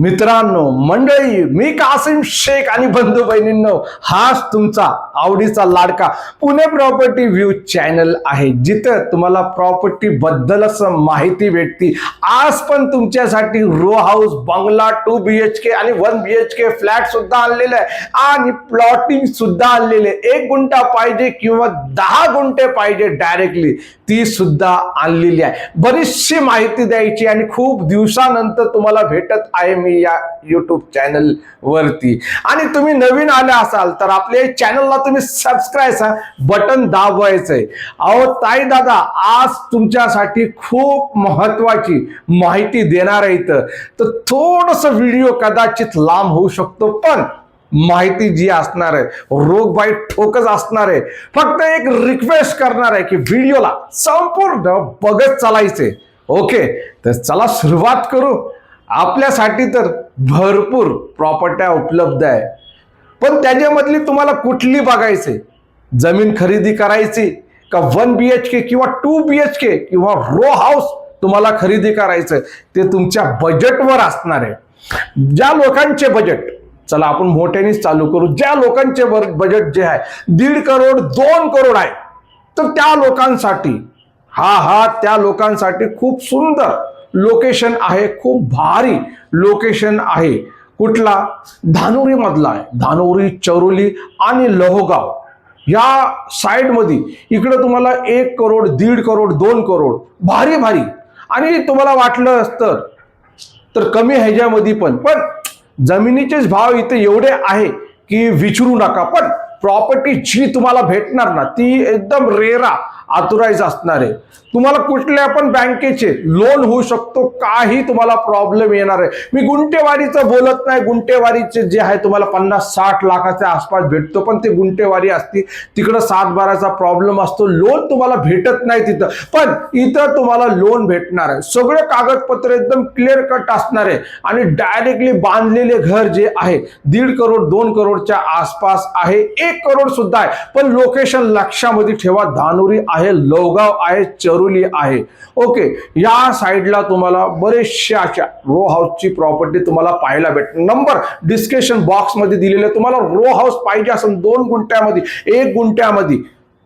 मित्रांनो मंडळी मी कासिम शेख आणि बंधू बहिणींनो हाच तुमचा आवडीचा लाडका पुणे प्रॉपर्टी व्ह्यू चॅनल आहे जिथं तुम्हाला प्रॉपर्टी बद्दलच माहिती भेटते. आज पण तुमच्यासाठी रो हाऊस बंगला टू बी एच के आणि one B H K flat सुद्धा आणलेले आहे. आणि प्लॉटिंग सुद्धा आणलेले एक गुंठा पाहिजे किंवा दहा गुंठे पाहिजे डायरेक्टली ती सुद्धा आणलेली आहे. बरीचशी माहिती द्यायची आणि खूप दिवसानंतर तुम्हाला भेटत आहे मी. या युट्यूब चॅनल वरती. आणि तुम्ही नवीन आले असाल तर आपल्या चॅनलला तुम्ही सबस्क्राईब बटन दाबवायचंय. अहो ताई दादा आज तुमच्यासाठी खूप महत्वाची माहिती देणार आहे इथं. तर थोडस व्हिडिओ कदाचित लांब होऊ शकतो पण माहिती जी असणार आहे रोगबाई ठोकच असणार आहे. फक्त एक रिक्वेस्ट करणार आहे की व्हिडिओला संपूर्ण बघत चालायचे ओके तर चला सुरुवात करू. आपल्यासाठी तर भरपूर प्रॉपर्ट्या उपलब्ध आहे. पण त्याच्यामधली तुम्हाला कुठली बघायची? जमीन खरेदी करायची का वन बी एच के किंवा टू बी एच के किंवा रो हाऊस तुम्हाला खरेदी करायचं ते तुमच्या बजेटवर असणार आहे. ज्या लोकांचे बजेट चला आपण मोठ्यानेच चालू करू ज्या लोकांचे बजेट जे आहे दीड करोड दोन करोड आहे तर त्या लोकांसाठी हा हा त्या लोकांसाठी खूप सुंदर लोकेशन आहे खूप भारी लोकेशन आहे. कुठला? धानुरीमधला आहे. धानुरी चरोली आणि लोहगाव. या साईडमध्ये इकडं तुम्हाला एक करोड दीड करोड दोन करोड भारी भारी. आणि तुम्हाला वाटलं असतं तर कमी ह्याच्यामध्ये पण. पण जमिनीचेच भाव इथे एवढे आहे की विचारू नका. पण प्रॉपर्टी जी तुम्हाला भेटणार ना ती एकदम रेरा. ऑथोराईज असणार आहे. तुम्हाला कुठल्या पण बँकेचे लोन होऊ शकतो काही तुम्हाला प्रॉब्लेम येणार आहे. मी गुंटेवारीचं बोलत नाही गुंटेवारीचे जे आहे तुम्हाला पन्नास साठ लाखाच्या आसपास भेटतो पण ते गुंटेवारी असते तिकडं सात बाराचा प्रॉब्लेम असतो लोन तुम्हाला भेटत नाही तिथं. पण इथं तुम्हाला लोन भेटणार आहे. सगळे कागदपत्र एकदम क्लिअर कट असणार आहे. आणि डायरेक्टली बांधलेले घर जे आहे दीड करोड दोन करोडच्या आसपास आहे एक करोड सुद्धा आहे. पण लोकेशन लक्षामध्ये ठेवा धानुरी आहे आहे लोगाव आहे चरुली आहे. ओके या साईडला तुम्हाला बरेचशा अशा रो हाऊसची प्रॉपर्टी तुम्हाला पाहायला भेट नंबर डिस्क्रिप्शन बॉक्समध्ये दिलेले तुम्हाला रो हाऊस पाहिजे असेल दोन गुंठ्यामध्ये एक गुंठ्यामध्ये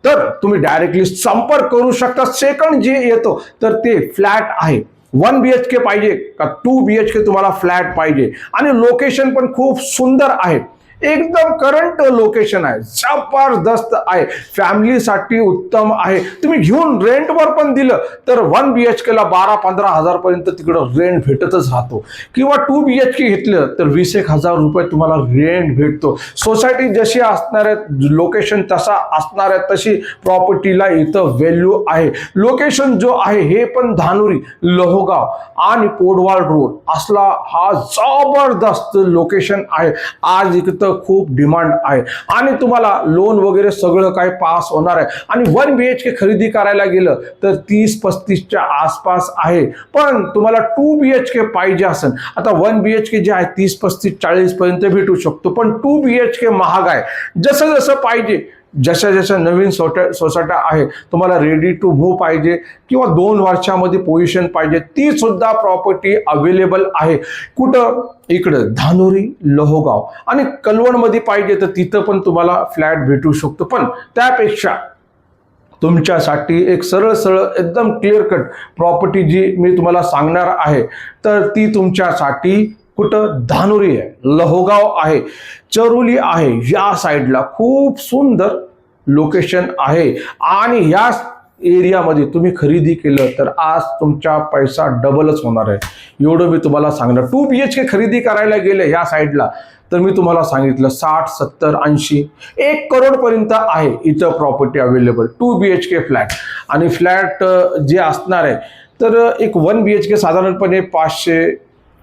तर तुम्ही डायरेक्टली संपर्क करू शकता. सेकंड जे येतो तर ते फ्लॅट आहे. वन बी एच के पाहिजे का टू बी एच के तुम्हाला फ्लॅट पाहिजे. आणि लोकेशन पण खूप सुंदर आहे. एकदम करंट लोकेशन आहे. जबरदस्त आहे. फॅमिलीसाठी उत्तम आहे. तुम्ही घेऊन रेंटवर पण दिलं तर वन बी एच केला बारा पंधरा हजारपर्यंत तिकडं रेंट भेटतच राहतो. किंवा टू बी एच के घेतलं तर वीस एक हजार रुपये तुम्हाला रेंट भेटतो. सोसायटी जशी असणार आहे लोकेशन तसा असणार आहे तशी प्रॉपर्टीला इथं व्हॅल्यू आहे. लोकेशन जो आहे हे पण धानुरी लोहगाव आणि पोडवाल रोड असला हा जबरदस्त लोकेशन आहे. आज इथं खूप डिमांड आहे. आणि तुम्हाला लोन वगैरे सगळं काय पास होणार आहे. आणि वन बी एच के खरेदी करायला गेलं तर तीस पस्तीसच्या आसपास आहे. पण तुम्हाला टू बी एच के पाहिजे असेल आता वन बी एच के जे आहे तीस पस्तीस चाळीस पर्यंत भेटू शकतो. पण टू बी एच के महाग आहे. जसं जसं पाहिजे जशा जशा नवीन सोट्या सोसायट्या आहे तुम्हाला रेडी टू मूव्ह पाहिजे किंवा दोन वर्षामध्ये पोझिशन पाहिजे ती सुद्धा प्रॉपर्टी अवेलेबल आहे. कुठं? इकडं धानुरी लोहगाव. आणि कलवणमध्ये पाहिजे तर तिथं पण तुम्हाला फ्लॅट भेटू शकतो. पण त्यापेक्षा तुमच्यासाठी एक सरळ सरळ एकदम क्लिअर कट प्रॉपर्टी जी मी तुम्हाला सांगणार आहे तर ती तुमच्यासाठी कुठं धानुरी आहे लहोगाव आहे चरोली आहे या साईडला खूप सुंदर लोकेशन आहे. आणि या एरियामध्ये तुम्ही खरेदी केलं तर आज तुमचा पैसा डबलच होणार आहे. एवढं मी तुम्हाला सांगणार. टू बी एच के खरेदी करायला गेले ह्या साईडला तर मी तुम्हाला सांगितलं साठ सत्तर ऐंशी एक करोडपर्यंत आहे इथं property available two B H K flat आणि फ्लॅट जे असणार आहे तर एक वन बी एच के साधारणपणे पाचशे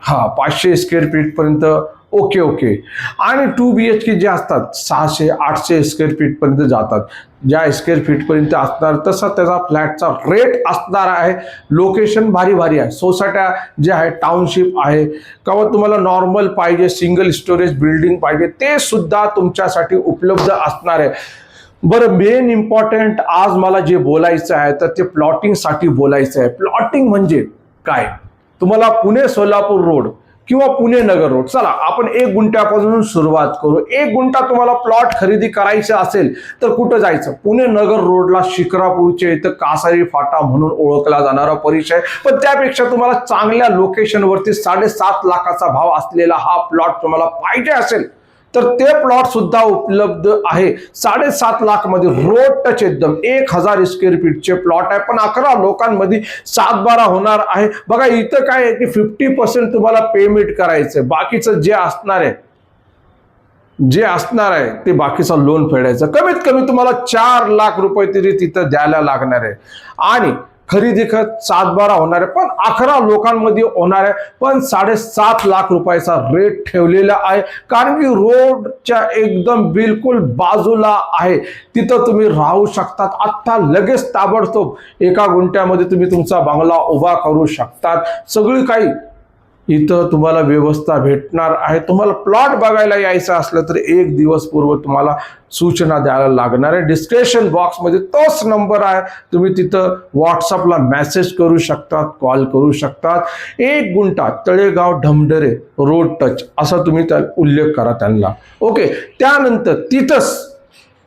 हा पाचशे स्क्वेअर फीटपर्यंत ओके ओके आणि टू बी एच के जे असतात सहाशे आठशे स्क्वेअर फीटपर्यंत जातात. ज्या स्क्वेअर फीटपर्यंत असणार तसा त्याचा फ्लॅटचा रेट असणार आहे. लोकेशन भारी भारी आहे. सोसायट्या जे आहे टाउनशिप आहे किंवा तुम्हाला नॉर्मल पाहिजे सिंगल स्टोरेज बिल्डिंग पाहिजे ते सुद्धा तुमच्यासाठी उपलब्ध असणार आहे. बरं मेन इम्पॉर्टंट आज मला जे बोलायचं आहे तर ते प्लॉटिंगसाठी बोलायचं आहे. प्लॉटिंग म्हणजे काय? तुम्हाला पुणे सोलापूर रोड किंवा पुणे नगर रोड चला आपण एक गुंट्यापासून सुरुवात करू. एक गुंठा तुम्हाला प्लॉट खरेदी करायचा असेल तर कुठं जायचं? पुणे नगर रोडला शिक्रापूरच्या इथं कासारी फाटा म्हणून ओळखला जाणारा परिचय पण त्यापेक्षा तुम्हाला चांगल्या लोकेशनवरती साडेसात लाखाचा भाव असलेला हा प्लॉट तुम्हाला पाहिजे असेल. तर ते प्लॉट सुद्धा उपलब्ध आहे. साडेसात लाखमध्ये रोड टच एकदम. एक हजार स्क्वेअर फीटचे प्लॉट आहे. पण अकरा लोकांमध्ये सात बारा होणार आहे. बघा इथं काय आहे की फिफ्टी पर्सेंट तुम्हाला पेमेंट करायचं बाकीचं जे असणार आहे जे असणार आहे ते बाकीचं लोन फेडायचं. कमीत कमी तुम्हाला चार लाख रुपये तरी तिथं द्यायला लागणार आहे. आणि खरेदी खत सात बारा होणार आहे पण अकरा लोकांमध्ये होणार आहे. पण साडेसात लाख रुपयाचा रेट ठेवलेला आहे. कारण की रोडच्या एकदम बिलकुल बाजूला आहे. तिथं तुम्ही राहू शकतात. आत्ता लगेच ताबडतोब एका गुंठ्यामध्ये तुम्ही तुमचा बंगला उभा करू शकतात. सगळी काही इथं तुम्हाला व्यवस्था भेटणार आहे. तुम्हाला प्लॉट बघायला यायचं असलं तर एक दिवस पूर्व तुम्हाला सूचना द्यायला लागणार आहे. डिस्क्रिप्शन बॉक्समध्ये तोच नंबर आहे. तुम्ही तिथं व्हॉट्सअपला मेसेज करू शकतात कॉल करू शकतात. एक गुंठा तळेगाव ढमढरे रोड टच असा तुम्ही त्या उल्लेख करा त्यांना. ओके त्यानंतर तिथंच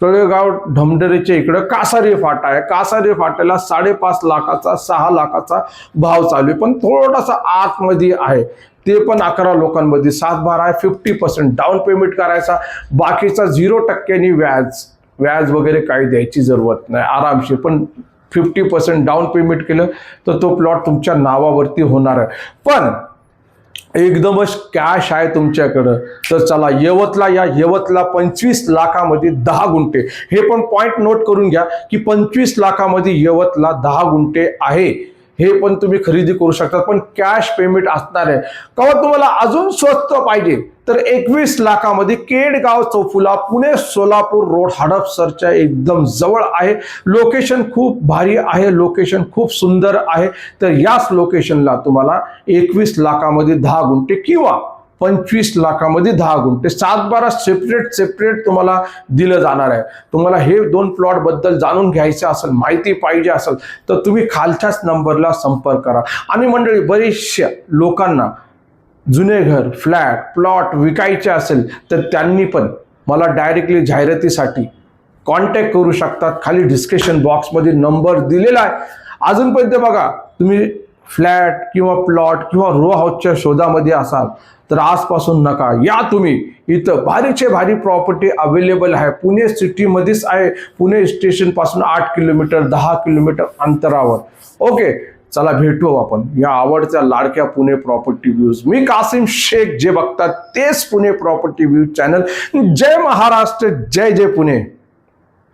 तळेगाव ढमढरेच्या इकडं कासारी फाटा आहे. कासारी फाट्याला साडेपाच लाखाचा सहा लाखाचा भाव चालू आहे. पण थोडासा आतमध्ये आहे. ते पण अकरा लोकांमध्ये सात बारा आहे. फिफ्टी पर्सेंट डाऊन पेमेंट करायचा. बाकीचा झिरो टक्क्यांनी व्याज व्याज वगैरे काही द्यायची जरूरत नाही. आरामशीर. पण फिफ्टी पर्सेंट डाऊन पेमेंट केलं तर तो प्लॉट तुमच्या नावावरती होणार आहे. पण एकदमच कॅश आहे तुमच्याकडं. तर चला यवतला या यवतला पंचवीस लाखामध्ये दहा गुंठे. हे पण पॉईंट नोट करून घ्या की पंचवीस लाखामध्ये यवतला दहा गुंठे आहे. हे पण तुम्ही खरेदी करू शकता पण कॅश पेमेंट असणार आहे. कवा तुम्हाला अजून स्वस्त पाहिजे? तर एकवीस लाखामध्ये केडगाव चौफुला पुणे सोलापूर रोड हडपसरच्या एकदम जवळ आहे. लोकेशन खूप भारी आहे लोकेशन खूप सुंदर आहे. तर याच लोकेशनला तुम्हाला एकवीस लाखामध्ये दहा गुंठे किंवा पंचवीस लाखामध्ये दहा गुंठे सात बारा सेपरेट सेपरेट तुम्हाला दिलं जाणार आहे. तुम्हाला हे दोन प्लॉटबद्दल जाणून घ्यायचं असेल माहिती पाहिजे असेल तर तुम्ही खालच्याच नंबरला संपर्क करा. आणि मंडळी बरेचशा लोकांना जुने घर फ्लॅट प्लॉट विकायचे असेल तर त्यांनी पण मला डायरेक्टली जाहिरातीसाठी कॉन्टॅक्ट करू शकतात. खाली डिस्क्रिप्शन बॉक्समध्ये नंबर दिलेला आहे. अजूनपर्यंत बघा तुम्ही फ्लॅट किंवा प्लॉट किंवा रो हाऊसच्या शोधामध्ये असाल तर आजपासून नका. या तुम्ही. इथं भारीचे भारी प्रॉपर्टी अवेलेबल आहे. पुणे सिटीमध्येच आहे. पुणे स्टेशनपासून आठ किलोमीटर दहा किलोमीटर अंतरावर. ओके चला भेटू आपण. या आवडत्या लाडक्या पुणे प्रॉपर्टी व्ह्यूज मी कासिम शेख जे बघतात तेच पुणे प्रॉपर्टी व्ह्यूज चॅनल जय महाराष्ट्र जय जय पुणे.